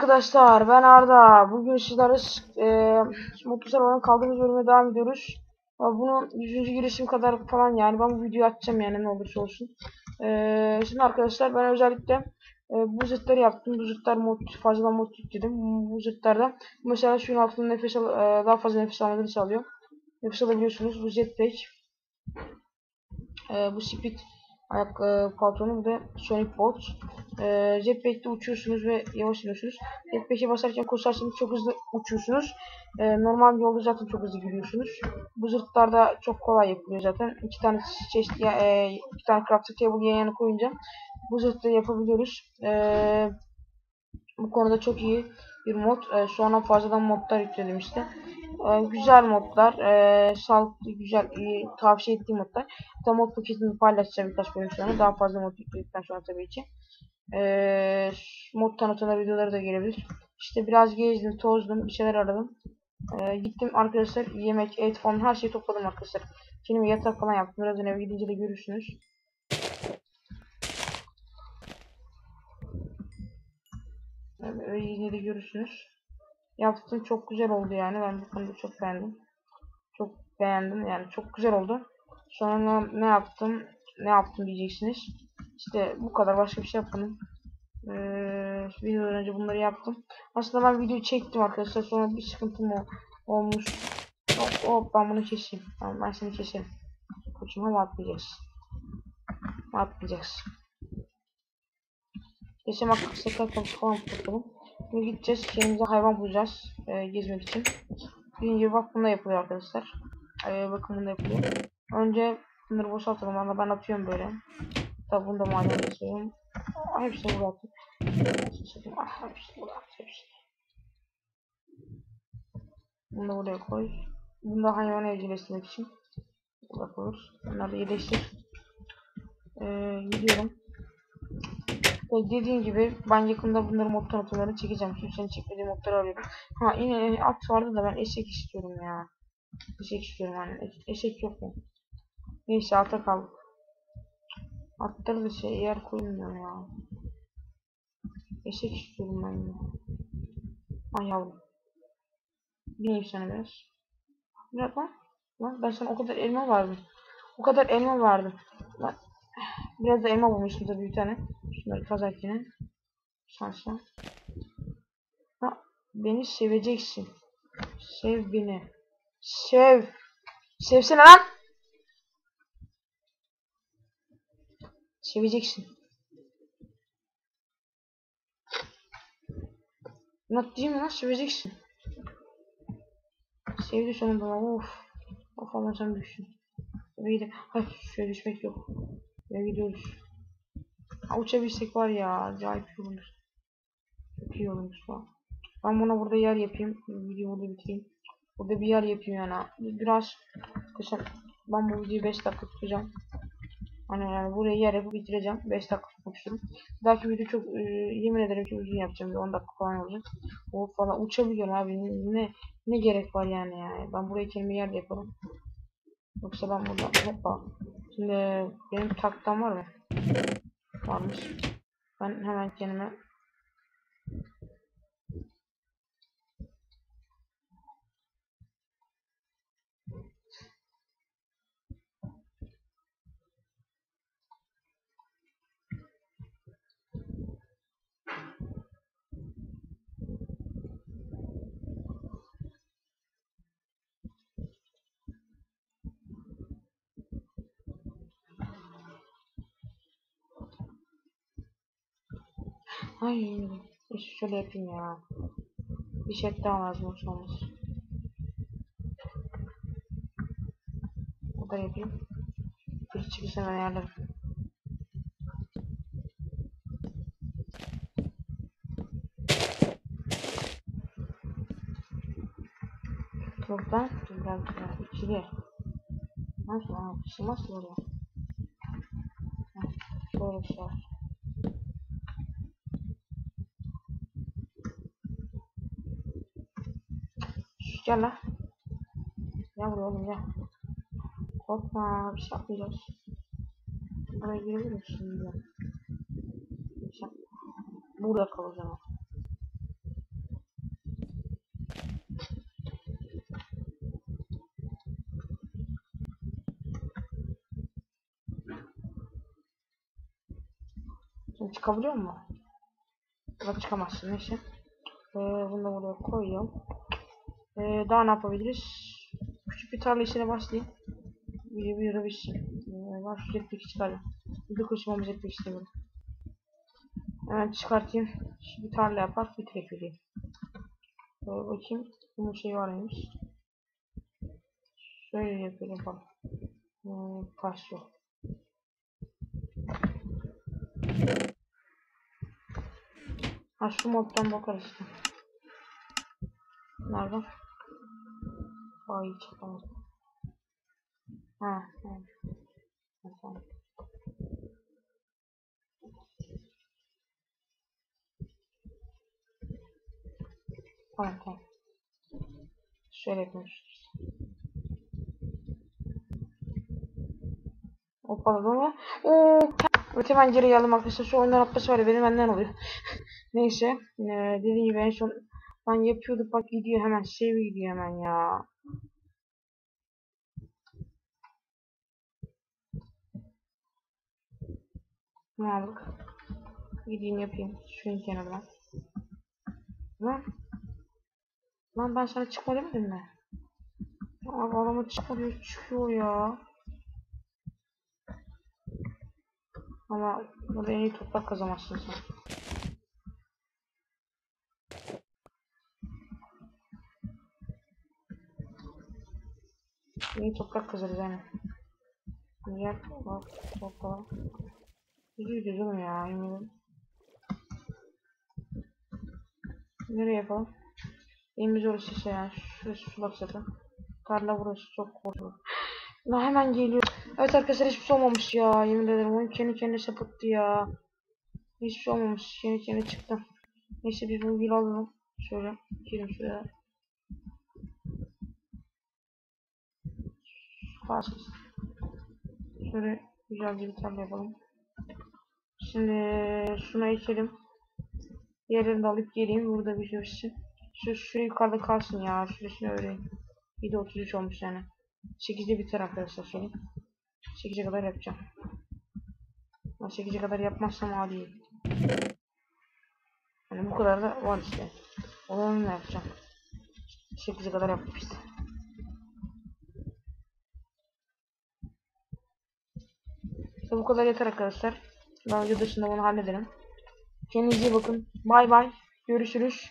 arkadaşlar ben Arda. Bugün sizlerle e, Mutlu Server'ın kaldığımız bölüme devam ediyoruz. Ama Bunun 100. girişim kadar falan yani ben bu videoyu atacağım yani ne olursa olsun. E, şimdi arkadaşlar ben özellikle e, bu zıtları yaptım. Bu zıtlar mod, fazla mod yükledim. Bu zıtlarda mesela suyun altında nefes al, e, daha fazla nefes almalarını sağlıyor. Nefes alabiliyorsunuz. Bu jetpack. E, bu speed ayak e, paltonu bu da Sonic Bolt. E, jetpack'te uçuyorsunuz ve yavaş iniyorsunuz. Jetpack'e basarken koşarsanız çok hızlı uçuyorsunuz. E, normal yolda zaten çok hızlı gidiyorsunuz. Bu zırhlarda çok kolay yapılıyor zaten. İki tane çeşitli e, iki tane crafting table yan yana koyunca bu zırhları yapabiliyoruz. E, bu konuda çok iyi bir mod. E, sonra fazladan modlar yükledim işte. E, güzel modlar. E, sağlıklı, güzel, iyi, tavsiye ettiğim modlar. Tam mod paketini paylaşacağım birkaç bölüm sonra. Daha fazla mod yükledikten sonra tabii ki. E, mod tanıtımları videoları da gelebilir. İşte biraz gezdim, tozdum, bir şeyler aradım. E, gittim arkadaşlar yemek, et falan her şeyi topladım arkadaşlar. Kendime yatak falan yaptım. Birazdan eve gidince de görürsünüz. Eve gidince de görürsünüz. Yaptım çok güzel oldu yani. Ben bu konuda çok beğendim. Çok beğendim yani çok güzel oldu. Sonra ne yaptım? Ne yaptım diyeceksiniz. İşte bu kadar başka bir şey yapmadım. Ee, videodan önce bunları yaptım. Aslında ben video çektim arkadaşlar. Sonra bir sıkıntım olmuş. Hop, hop ben bunu keseyim. Tamam ben seni keseyim. Koçum atlayacaksın. Atlayacaksın. Yaşamak sakal kapısı falan tutalım. Şimdi gideceğiz. Kendimize hayvan bulacağız. E, gezmek için. Birinci bak bunda yapılıyor arkadaşlar. E, bakın bunda yapılıyor. Önce bunları boşaltalım. Ama ben atıyorum böyle. Tabi bunda maden geçiyorum. Hepsini buraya. Ah, hepsini buraya attım. Hepsini. Bunu da buraya koy. Bunu da hayvan evcilleştirmek için. Koyuruz. Bunları da iyileştir. Ee, gidiyorum. Dediğim gibi ben yakında bunları mod tanıtımlarını çekeceğim. Kimsenin çekmediği modları arıyorum. Ha yine at vardı da ben eşek istiyorum ya. Eşek istiyorum yani. Eşek yok mu? Neyse ata kaldık. Atları da şey yer koymuyor ya. Eşek istiyorum ben ya. Ay yavrum. Bineyim sana biraz. Bırak lan. Lan ben sana o kadar elma verdim. O kadar elma verdim. Lan. Biraz da elma bulmuştum tabii bir tane. Şunları kazak yine. Şansla. Ha, beni seveceksin. Sev beni. Sev. Sevsene lan. Seveceksin. Not değil mi lan? Seveceksin. Sevdi sonunda. Of. Of alacağım düşsün. Tabii de. Hayır şöyle düşmek yok. Ve gidiyoruz. Ha, uçabilsek var ya. Acayip iyi olur. Çok iyi olmuş falan. Ben buna burada yer yapayım. Videoyu burada bitireyim. Burada bir yer yapayım yani. Biraz kısa. Ben bu videoyu 5 dakika tutacağım. Hani yani buraya yer yapıp bitireceğim. 5 dakika istiyorum. Belki video çok e, yemin ederim ki uzun yapacağım. Bir 10 dakika falan olacak. O falan uçabiliyorum abi. Ne ne gerek var yani yani. Ben buraya kendime yer yaparım. Yoksa ben burada hoppa. Şimdi benim taktam var mı? Varmış. Ben hemen kendime Ay, şöyle yapayım ya. Bir şey daha lazım olmaz. O da yapayım. Bir çıkışını ben ayarlarım. Buradan güzel güzel. İkili. Nasıl? Ki oraya. Böyle şey Gel lan. Gel buraya oğlum gel. Korkma bir şey yapmayacağız. Buraya girebilir misin şimdi? Şey Burada kalacağım. Şimdi çıkabiliyor mu? Bak çıkamazsın neyse. Ee, bunu da buraya koyuyorum. Ee, daha ne yapabiliriz? Küçük bir tarla işine başlayayım. Bir bir yere bitsin. Ee, ben şu jetpack'i çıkarayım. Bir koşmamı jetpack istemiyorum. Hemen çıkartayım. Şimdi tarla yapar bitirek vereyim. Ee, bakayım. Bunun şey var mıymış? Şöyle yapalım bak. Hmm, taş yok. Ha şu moddan bakarız işte. Nerede? Ay çıkamadım. Ha, ha. Ha, Tamam. Tamam. Şöyle yapıyoruz. Hoppaladı mı? Oo. Öte ben geri geldim arkadaşlar. Şu oyundan atması var ya benim benden oluyor. Neyse. Ee, dediğim gibi en son ben yapıyorduk bak gidiyor hemen. Save gidiyor hemen ya. Ne aldık? Gideyim yapayım. Şunun kenarına. Lan. Lan ben sana çıkma demedim mi? Abi adama çıkma diyor çıkıyor ya. Ama en iyi toprak kazamazsın sen. İyi toprak kazarız yani. Güzel. Bak toprak. Güzel gidiyoruz oğlum ya. yemin ederim. Nereye yapalım? Elimiz orası işte yani. Şurası sulak zaten. Tarla burası çok korkunç. La hemen geliyor. Evet arkadaşlar hiçbir şey olmamış ya. Yemin ederim oyun kendi kendine sapıttı ya. Hiçbir şey olmamış. Kendi kendine çıktı. Neyse biz bunu bir alalım. Şöyle. Girelim şuraya. Kalsın. Şöyle güzelce bir tarla yapalım. Şimdi şuna içelim. Diğerini de alıp geleyim. Burada bir şey. Şu, şu yukarıda kalsın ya. Şurasını öyle. 7.33 olmuş yani. 8'de biter arkadaşlar söyleyeyim. 8'e kadar yapacağım. Ama 8'e kadar yapmazsam adi. Yani bu kadar da var işte. Olanı ne yapacağım? 8'e kadar yaptık. İşte bu kadar yeter arkadaşlar. Ben video dışında bunu hallederim. Kendinize iyi bakın. Bay bay. Görüşürüz.